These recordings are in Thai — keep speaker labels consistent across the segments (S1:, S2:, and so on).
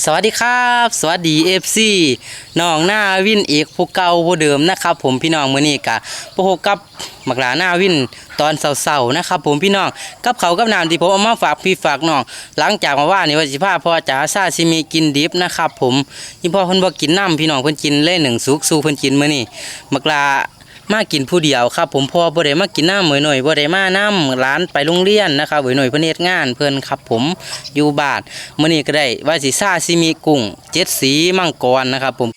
S1: สวัสดีครับ สวัสดีเอฟซีน้องหน้าวินเอกผู้เก่าผู้เดิมนะครับ ผมพี่น้องมื้อนี้กะพบกับมักหลาหน้าวินตอนเสาร์ๆนะครับ ผมพี่น้องกับเขากับน้ำที่ผมเอามาฝากพี่ฝากน้องหลังจากมาว่านี่ว่าสิพาพ่อจ๋าซาซิมีกินดิบนะครับ ผมยี่พ่อเพิ่นบ่กินน้ำพี่น้องเพิ่นกินเล่หนึ่งสุกสูเพิ่นกินมื้อนี้มักหลา มากินผู้เดียวครับ ผมพ่อบ่ได้มากินน้ำเหมยหน่อยบ่ได้มาน้ำร้านไปโรงเรียนนะครับเหมยหน่อยเพิ่นเฮ็ดงานเพิ่อนครับ ผมอยู่บานมื้อนี้ก็ได้ว่าสิซาซิมิกุ้งเจ็ดสีมังกรนะครับ ผม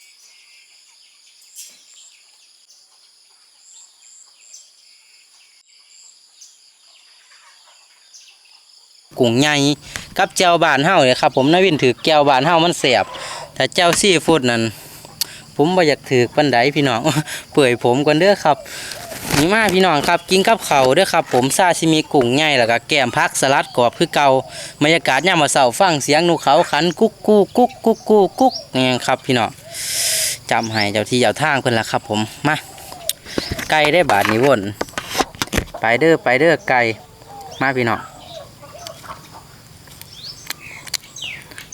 S1: กุ้งใหญ่กับแจ่วบานเฮาเนี่ยครับ ผมนาวินถือแก้วบานเฮามันแสบถ้าแจ่วซีฟู้ดนั่น ผมบ่อยากถือปันไดพี่น้อง เปื่อยผมกันเด้อครับนี่มาพี่น้องครับกินกับเขาเด้อครับ ผมซาซิมิกุ้งใหญ่แล้วก็แกมพักสลัดกรอบคือเก่าบรรยากาศยามมาเสาฟังเสียงนกเขาขันกุ๊กกูกุ๊กกุ๊กกูกุ๊กนี่ครับ พี่น้องจำให้เจ้าที่เจ้าทางเพิ่นละครับ ผมมาไก่ได้บาทนี้วนไปเด้อไปเด้อไก่มาพี่น้อง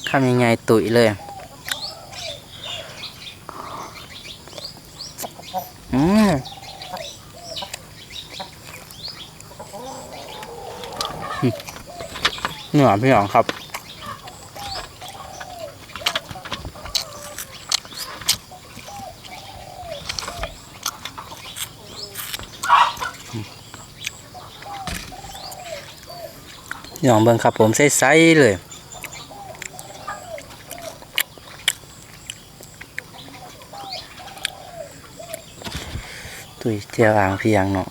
S1: คำยังไงตุ๋ยเลย อืมเหนือพี่หองครับหยองเบิ่งครับผมใสๆเลย ตุยเจียวอ่างเพียงเนาะ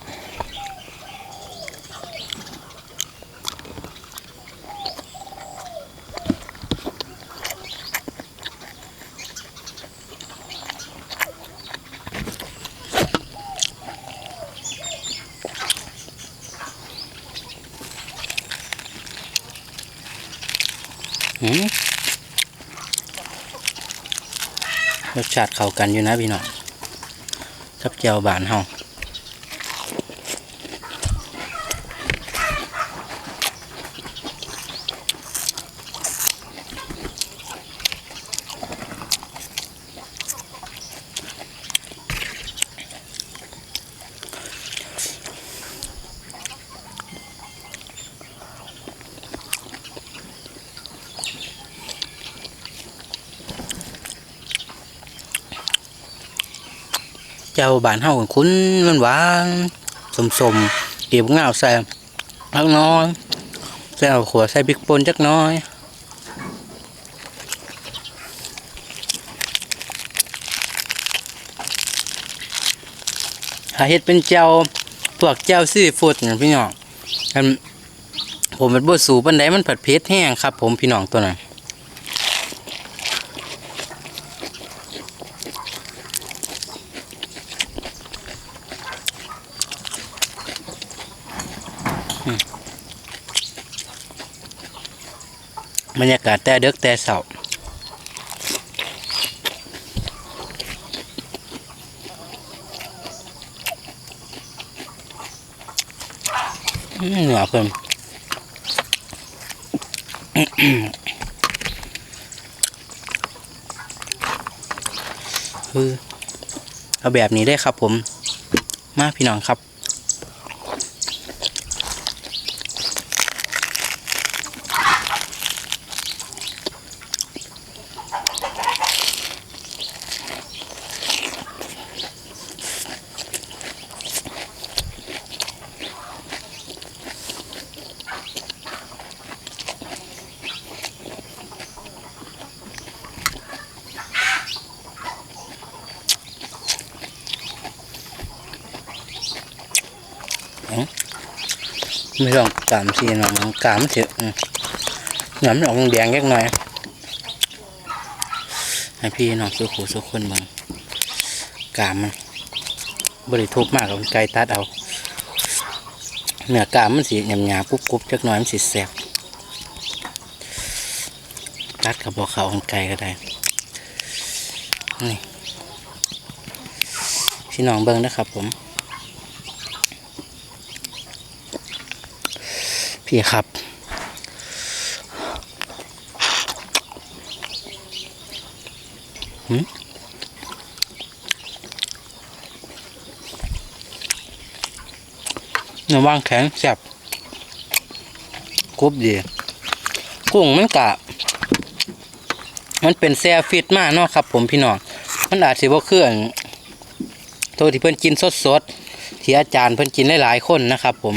S1: หืมรสชาติเข้ากันอยู่นะพี่น้อง กับเจียวบานเฮาเจียวบานเฮาคุ้นมันหวานสมสมเก็บเงาใส่จักน้อยใส่เอาขวดใส่พริกป่นจักน้อยถ้าเฮ็ดเป็นเจ้าพวกเจ้าซี่ฟู้ดนี่พี่น้องผมเป็นบ่สูปันไดมันผัดเผ็ดแห้งครับ ผมพี่น้องตัวนั้น บรรยากาศแต่เด็กแต่เสาอืมเหนือเพิ่มคือเอาแบบนี้ได้ครับผม มาพี่น้องครับ ไม่ต้องกามสีหน่อยมันกามเถอะอืมหนามนออกแดงเล็กน่อยให้พี่น้องสุขูสุขคนเมืองกามมันบริทุบมากกับไก่ตัดเอาเนื้อกามมันสีหยาบหยาบกรุบกรุบจักหน่อยมันสีแสบตัดกับบอกเขาของไก่ก็ได้นี่พี่น้องเบิ้งนะครับผม พี่ครับ หืมเนื้อว่างแข็งแซ่บกรุบดีกุ้งมันกะ มันเป็นแซ่ฟิตมากเนาะครับ ผมพี่น้องมันอาจสิบ่เครื่องโทษที่เพิ่อนกินสดๆที่อาจารย์เพิ่อนกินหลายๆคนนะครับ ผม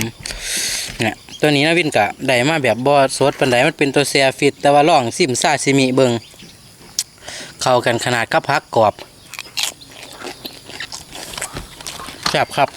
S1: เนี่ย ตัวนี้นะวินกะได้มาแบบบอสดปันไดมันเป็นตัวเซียฟิต แต่ว่าล่องซิมซาซิมิเบิงเข้ากันขนาดกับพักกรอบแซ่บครับ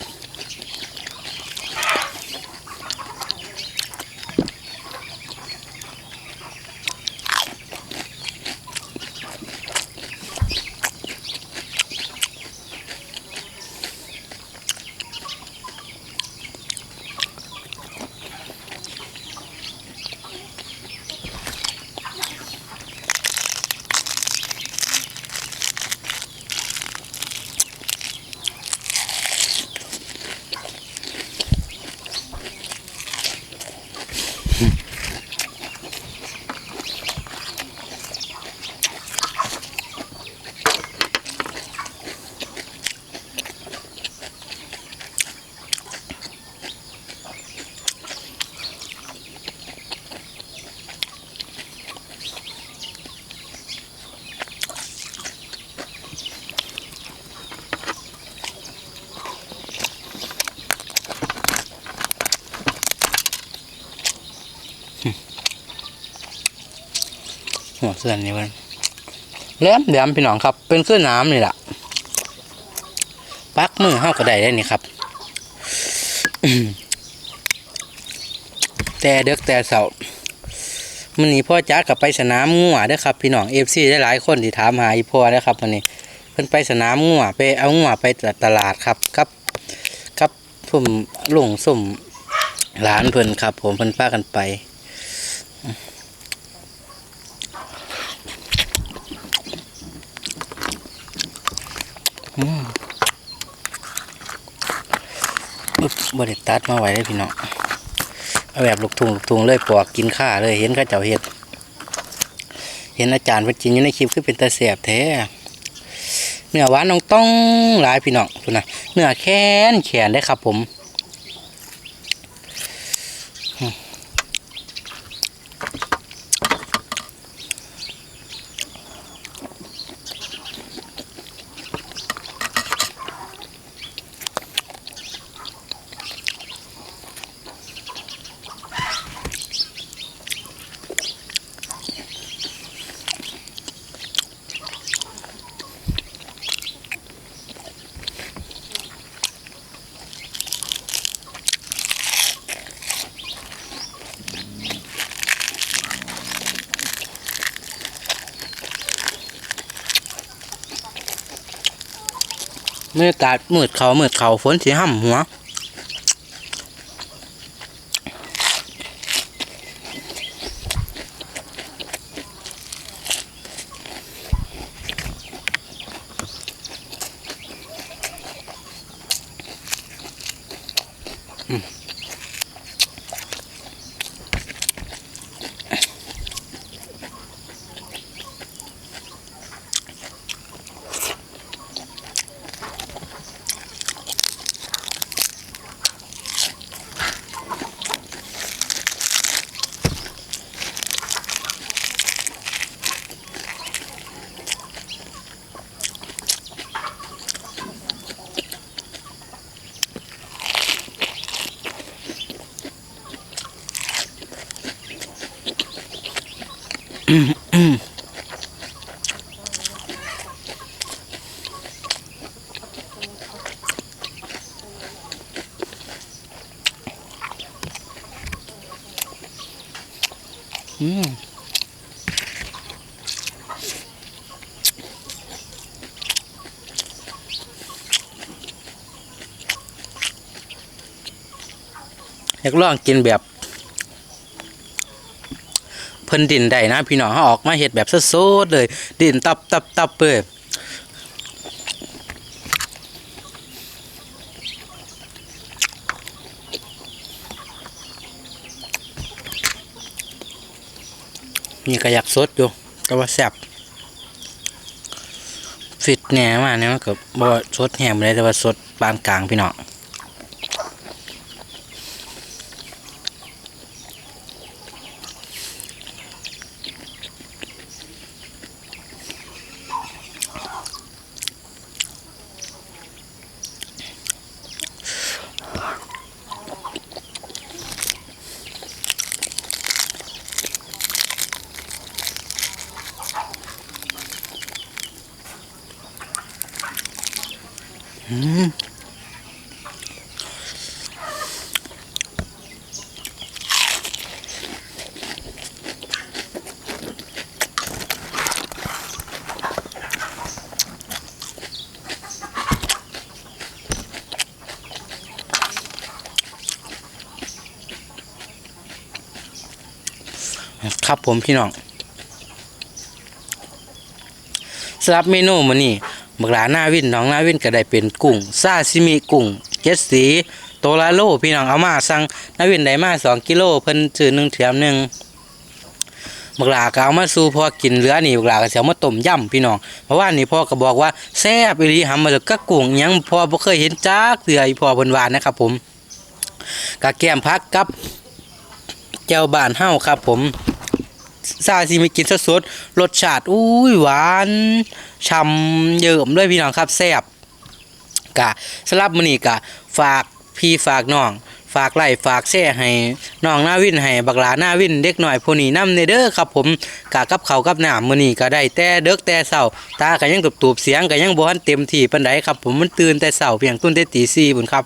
S1: หัวเสื่อนี่มันแหลมแหลมพี่น้องครับ เป็นเครื่องน้ำนี่แหละปักมือห้าก็ได้ได้นี่ครับ แต่เด็กแต่เสามันนี้พ่อจ้ากลับไปสนามงัวด้อครับ พี่น้องเอฟซีได้หลายคนที่ถามหาอีพ่อนะครับวันนี้เพิ่นไปสนามงัวไปเอางัวไปตลาดครับครับครับผมลุงสุ่มหลานเพิ่นครับ ผมเพิ่นพากันไป บบริตัดมาไว้เลยพี่น้องเอาแบบลูกทุงลูกทุงเลยปอกกินข้าเลยเห็นข้าเจ้าเห็ด เห็นอาจารย์เพิ่นกินอยู่ในคลิปคือเป็นตาเสียบแท้เนื้อหวานน้องต้องหลายพี่น้องคุณนะเนื้อแค้นแขนได้ครับผม เมื่อกาดมืดเขามืดเขาฝนสีห่ำหัว อืมอยากลองกินแบบ พิ่นดินได้นะ พี่น้องเขาออกมาเห็ดแบบสดๆเลย ดินตับตับตับเลมีกระยักสดอยู่แต่ว่าแซ่บแหน่มาเนี่ยมันก็บ่สดแห้งเลยแต่ว่าสดปานกลางพี่น้อง ครับผมพี่น้องสำหรับเมนูมื้อนี้บักหลาหน้าวินน้องหน้าวินก็ได้เป็นกุ้งซาซิมิกุ้งเจ็ดสีโตลาโลพี่น้องเอามาสั่งหน้าวินได้มาสองกิโลเพิ่นซื้อหนึ่งแถมหนึ่งบักหลาก็เอามาสู่พอกินเหลือนี่บักหลาก็สิเอามาต้มยำพี่น้องเพราะว่านี่พ่อก็บอกว่าแซ่บอีหลีหำมาจากกะกุ้งยังพ่อบ่เคยเห็นจักเทื่ออีพ่อเพิ่นว่านะครับผมกะแก้มพักกับแจ่วบ้านเฮาครับผม ซาซิมิกินสดๆรสชาติอุ้ยหวานช่ำเยิ่มด้วยพี่น้องครับแซ่บกะสำหรับมือนี้กะฝากพี่ฝากน้อง ฝากไล่ฝากแช่ให้น้องหน้าวินให้บักหลาหน้าวินเด็กหน่อยผู้นี้นำในเด้อครับผมกะกับเขากับน้ำมือนี้ก็ได้แต่เด็กแต่เช้าตาก็ยังตูบเสียงก็ยังบ่ทันเต็มที่ปานใดครับผมมันตื่นแต่เช้าเพียงตุ้นแต่ตี4พุ่นครับ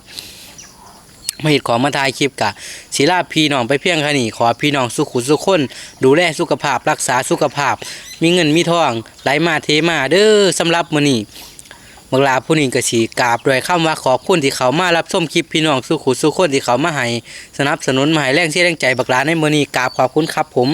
S1: มาเห็ดของมาถ่ายคลิปกะศิลาพี่น้องไปเพียงแค่นี้ขอพี่น้องสุขุสุขคน ดูแลสุขภาพรักษาสุขภาพ มีเงินมีทองไหลมาเทมาเด้อสำหรับมื้อนี้เมื่อลาผู้นี้ก็สีกราบด้วยคำว่าขอบคุณที่เขามารับชมคลิปพี่น้องสุขุสุขคนที่เขามาให้สนับสนุนมาให้แรงเชียร์แรงใจบักลาในมื้อนี้กราบขอบคุณครับผม